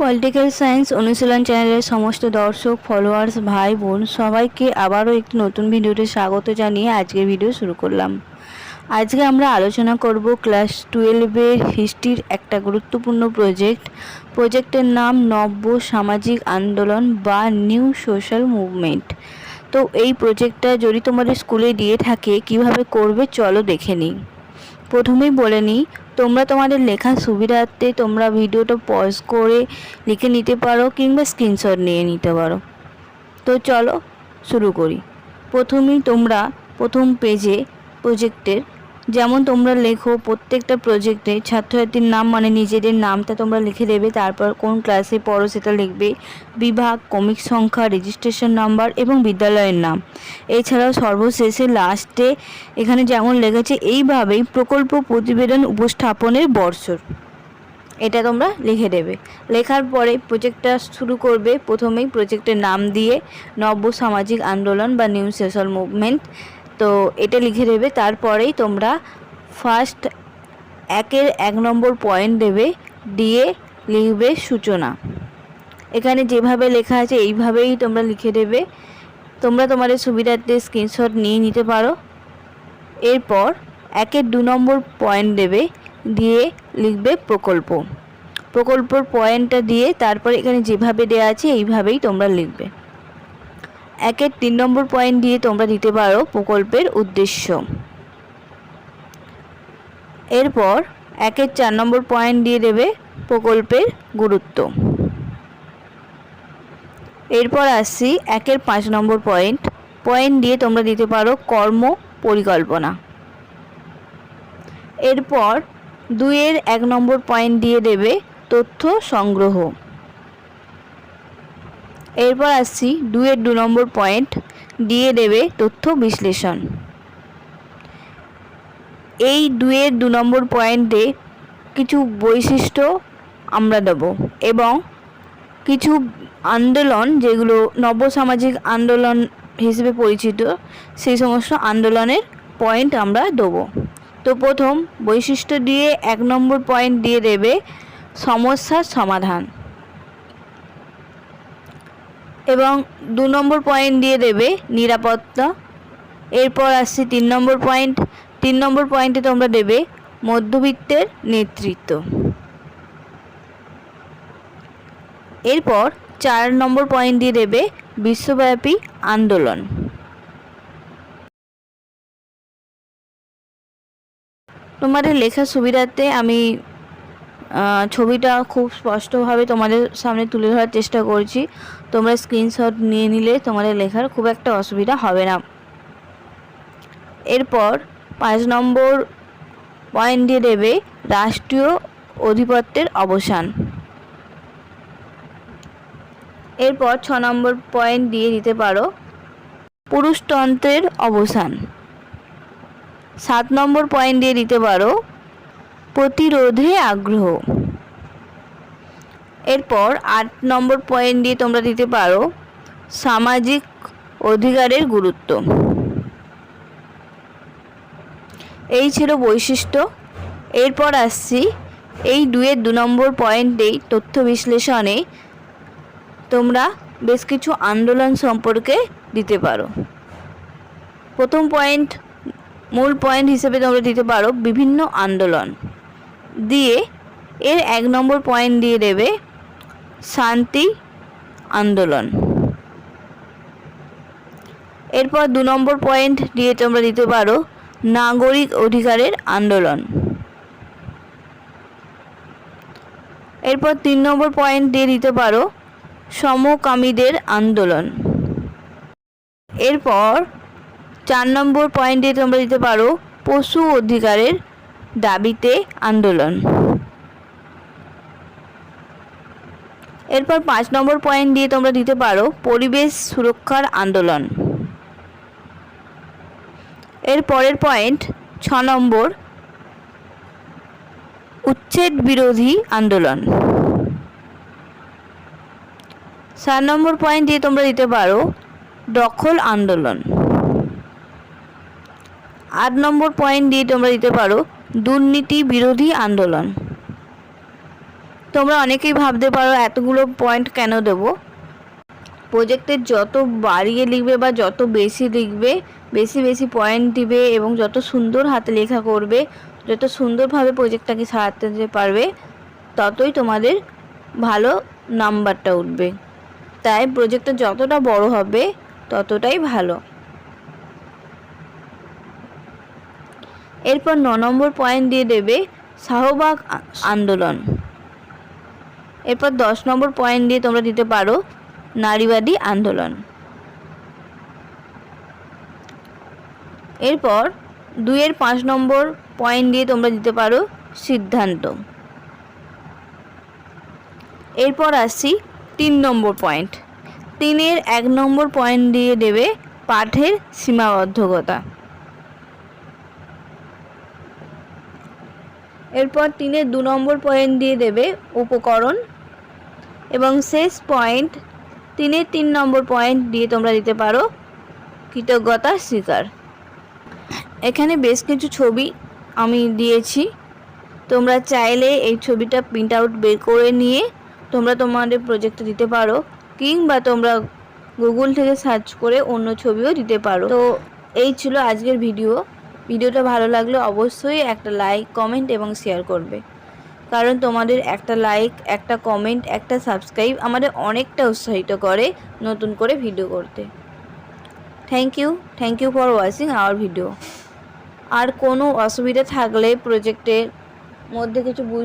Political science অনুশীলন চ্যানেলের সমস্ত দর্শক ফলোয়ার্স ভাই, বোন সবাইকে আবারও একটি নতুন ভিডিওতে স্বাগত জানিয়ে আজকের ভিডিও শুরু করলাম। আজকে আমরা আলোচনা করব ক্লাস টুয়েলভের হিস্ট্রির একটা গুরুত্বপূর্ণ প্রজেক্ট প্রজেক্টের নাম নব্য সামাজিক আন্দোলন বা নিউ সোশ্যাল মুভমেন্ট তো এই প্রজেক্টটা যদি তোমাদের স্কুলে দিয়ে থাকে, কীভাবে করবে, চলো দেখে নিই। প্রথমেই বলে নিই, তোমরা তোমাদের লেখার সুবিধার্থে তোমরা ভিডিওটা পজ করে লিখে নিতে পারো কিংবা স্ক্রিনশট নিয়ে নিতে পারো। তো চলো শুরু করি। প্রথমেই তোমরা প্রথম পেজে প্রজেক্টের যেমন তোমরা লেখো প্রত্যেকটা প্রজেক্টে ছাত্রছাত্রীর নাম মানে নিজেদের নামটা তোমরা লিখে দেবে, তারপর কোন ক্লাসে পড়ো সেটা লিখবে। বিভাগ কমিক সংখ্যা রেজিস্ট্রেশন নাম্বার এবং বিদ্যালয়ের নাম। এছাড়াও সর্বশেষে লাস্টে এখানে যেমন লেগেছে, এইভাবেই প্রকল্প প্রতিবেদন উপস্থাপনের বর্ষর এটা তোমরা লিখে দেবে। লেখার পরে প্রজেক্টটা শুরু করবে প্রথমেই প্রজেক্টের নাম দিয়ে, নব্য সামাজিক আন্দোলন বা নিউ সোশ্যাল মুভমেন্ট তো এটা লিখে দেবে, তারপরেই তোমরা ফার্স্ট একের এক নম্বর পয়েন্ট দেবে, দিয়ে লিখবে সূচনা। এখানে যেভাবে লেখা আছে, এইভাবেই তোমরা লিখে দেবে। তোমরা তোমাদের সুবিধার্থে স্ক্রিনশট নিয়ে নিতে পারো। এরপর একের দু নম্বর পয়েন্ট দেবে, দিয়ে লিখবে প্রকল্প। প্রকল্পর পয়েন্টটা দিয়ে তারপর এখানে যেভাবে দেওয়া আছে, এইভাবেই তোমরা লিখবে। একের তিন নম্বর পয়েন্ট দিয়ে তোমরা দিতে পারো প্রকল্পের উদ্দেশ্য। এরপর একের চার নম্বর পয়েন্ট দিয়ে দেবে প্রকল্পের গুরুত্ব। এরপর আসছি একের পাঁচ নম্বর পয়েন্ট পয়েন্ট দিয়ে তোমরা দিতে পারো কর্ম পরিকল্পনা। এরপর দুইয়ের এক নম্বর পয়েন্ট দিয়ে দেবে তথ্য সংগ্রহ। এরপর আসছি দুয়ের দু নম্বর পয়েন্ট দিয়ে দেবে তথ্য বিশ্লেষণ। এই দুয়ের দু নম্বর পয়েন্টে কিছু বৈশিষ্ট্য আমরা দেব এবং কিছু আন্দোলন, যেগুলো নবসামাজিক আন্দোলন হিসেবে পরিচিত, সেই সমস্ত আন্দোলনের পয়েন্ট আমরা দেবো। তো প্রথম বৈশিষ্ট্য দিয়ে এক নম্বর পয়েন্ট দিয়ে দেবে সমস্যার সমাধান। এবং দু নম্বর পয়েন্ট দিয়ে দেবে নিরাপত্তা। এরপর আসছে তিন নম্বর পয়েন্ট তিন নম্বর পয়েন্টে তোমরা দেবে মধ্যবিত্তের নেতৃত্ব। এরপর চার নম্বর পয়েন্ট দিয়ে দেবে বিশ্বব্যাপী আন্দোলন। তোমাদের লেখার সুবিধার্থে আমি ছবিটা খুব স্পষ্টভাবে তোমাদের সামনে তুলে ধরার চেষ্টা করছি। তোমরা স্ক্রিনশট নিয়ে নিলে তোমাদের লেখার খুব একটা অসুবিধা হবে না। এরপর পাঁচ নম্বর পয়েন্ট দিয়ে দেবে রাষ্ট্রীয় অধিপত্যের অবসান। এরপর ছ নম্বর পয়েন্ট দিয়ে দিতে পারো পুরুষতন্ত্রের অবসান। সাত নম্বর পয়েন্ট দিয়ে দিতে পারো প্রতিরোধে আগ্রহ। এরপর আট নম্বর পয়েন্ট দিয়ে তোমরা দিতে পারো সামাজিক অধিকারের গুরুত্ব। এই ছিল বৈশিষ্ট্য। এরপর আসছি এই দুয়ের দু নম্বর পয়েন্টেই তথ্য বিশ্লেষণে তোমরা বেশ কিছু আন্দোলন সম্পর্কে দিতে পারো। প্রথম পয়েন্ট মূল পয়েন্ট হিসেবে তোমরা দিতে পারো বিভিন্ন আন্দোলন। দিয়ে এর এক নম্বর পয়েন্ট দিয়ে দেবে শান্তি আন্দোলন। এরপর দু নম্বর পয়েন্ট দিয়ে তোমরা দিতে পারো নাগরিক অধিকারের আন্দোলন। এরপর তিন নম্বর পয়েন্ট দিয়ে দিতে পারো সমকামীদের আন্দোলন। এরপর চার নম্বর পয়েন্ট দিয়ে তোমরা দিতে পারো পশু অধিকারের দাবিতে আন্দোলন। এরপর পাঁচ নম্বর পয়েন্ট দিয়ে তোমরা দিতে পারো, পরিবেশ সুরক্ষার আন্দোলন। এর পরের পয়েন্ট ছ নম্বর, উচ্ছেদ বিরোধী আন্দোলন। সাত নম্বর পয়েন্ট দিয়ে তোমরা দিতে পারো, দখল আন্দোলন। আট নম্বর পয়েন্ট দিয়ে তোমরা দিতে পারো দুর্নীতি বিরোধী আন্দোলন। তোমরা অনেকেই ভাবতে পারো এতগুলো পয়েন্ট কেন দেবো? প্রজেক্টের যত বাড়িয়ে লিখবে বা যত বেশি লিখবে, বেশি বেশি পয়েন্ট দিবে এবং যত সুন্দর হাতে লেখা করবে, যত সুন্দরভাবে প্রজেক্টটাকে সাজাতে পারবে, ততই তোমাদের ভালো নাম্বারটা উঠবে। তাই প্রজেক্টটা যতটা বড় হবে, ততটাই ভালো। এরপর ন নম্বর পয়েন্ট দিয়ে দেবে শাহবাগ আন্দোলন। এরপর দশ নম্বর পয়েন্ট দিয়ে তোমরা দিতে পারো নারীবাদী আন্দোলন। এরপর দুইয়ের পাঁচ নম্বর পয়েন্ট দিয়ে তোমরা দিতে পারো সিদ্ধান্ত। এরপর আসছি তিন নম্বর পয়েন্ট তিনের এক নম্বর পয়েন্ট দিয়ে দেবে পাঠের সীমাবদ্ধকতা। এরপর তিনের দু নম্বর পয়েন্ট দিয়ে দেবে উপকরণ এবং শেষ পয়েন্ট তিনের তিন নম্বর পয়েন্ট দিয়ে তোমরা দিতে পারো কৃতজ্ঞতা স্বীকার এখানে বেশ কিছু ছবি আমি দিয়েছি। তোমরা চাইলে এই ছবিটা প্রিন্ট আউট বের করে নিয়ে তোমরা তোমাদের প্রজেক্টে দিতে পারো কিংবা তোমরা গুগল থেকে সার্চ করে অন্য ছবিও দিতে পারো। তো এই ছিল আজকের ভিডিও ভিডিওটা ভালো লাগলে অবশ্যই একটা লাইক, কমেন্ট এবং শেয়ার করবে। কারণ তোমাদের একটা লাইক, একটা কমেন্ট, একটা সাবস্ক্রাইব আমাদের অনেকটা উৎসাহিত করে নতুন করে ভিডিও করতে। Thank you thank you for watching our video আর কোনো অসুবিধা থাকলে প্রজেক্টের মধ্যে কিছু